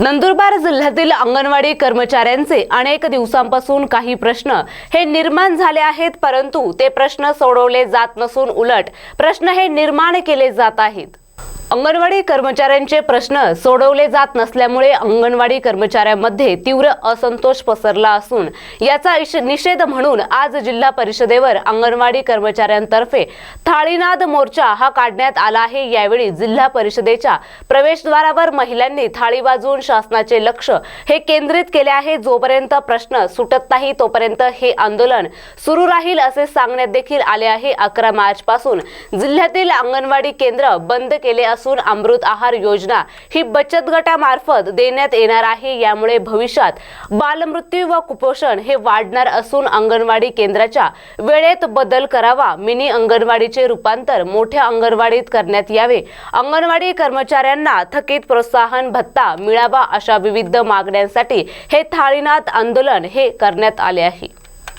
नंदुरबार जिल्ह्यातील अंगणवाडी कर्मचाऱ्यांचे अनेक दिवसांपासून काही प्रश्न हे निर्माण झाले आहेत परंतु ते प्रश्न सोडवले जात नसून उलट प्रश्न हे निर्माण केले जात आहेत. अंगणवाडी कर्मचाऱ्यांचे प्रश्न सोडवले जात नसल्यामुळे अंगणवाडी कर्मचाऱ्यांमध्ये तीव्र असंतोष पसरला असून याचा निषेध म्हणून आज जिल्हा परिषदेवर अंगणवाडी कर्मचाऱ्यांतर्फे थाळीनाद मोर्चा हा काढण्यात आला आहे. यावेळी जिल्हा परिषदेच्या प्रवेशद्वारावर महिलांनी थाळी वाजवून शासनाचे लक्ष हे केंद्रित केले आहे. जोपर्यंत प्रश्न सुटत नाही तोपर्यंत हे आंदोलन सुरू राहील असे सांगण्यात देखील आले आहे. अकरा मार्च पासून जिल्ह्यातील अंगणवाडी केंद्र बंद केले असून अमृत आहार योजना ही बचत गटामार्फत देण्यात येणार आहे. यामुळे भविष्यात बालमृत्यू व कुपोषण हे वाढणार असून अंगणवाडी केंद्राच्या वेळेत बदल करावा मिनी अंगणवाडीचे रूपांतर मोठ्या अंगणवाडीत करण्यात यावे. अंगणवाडी कर्मचाऱ्यांना थकीत प्रोत्साहन भत्ता मिळावा अशा विविध मागण्यांसाठी हे थाळीनाथ आंदोलन हे करण्यात आले आहे.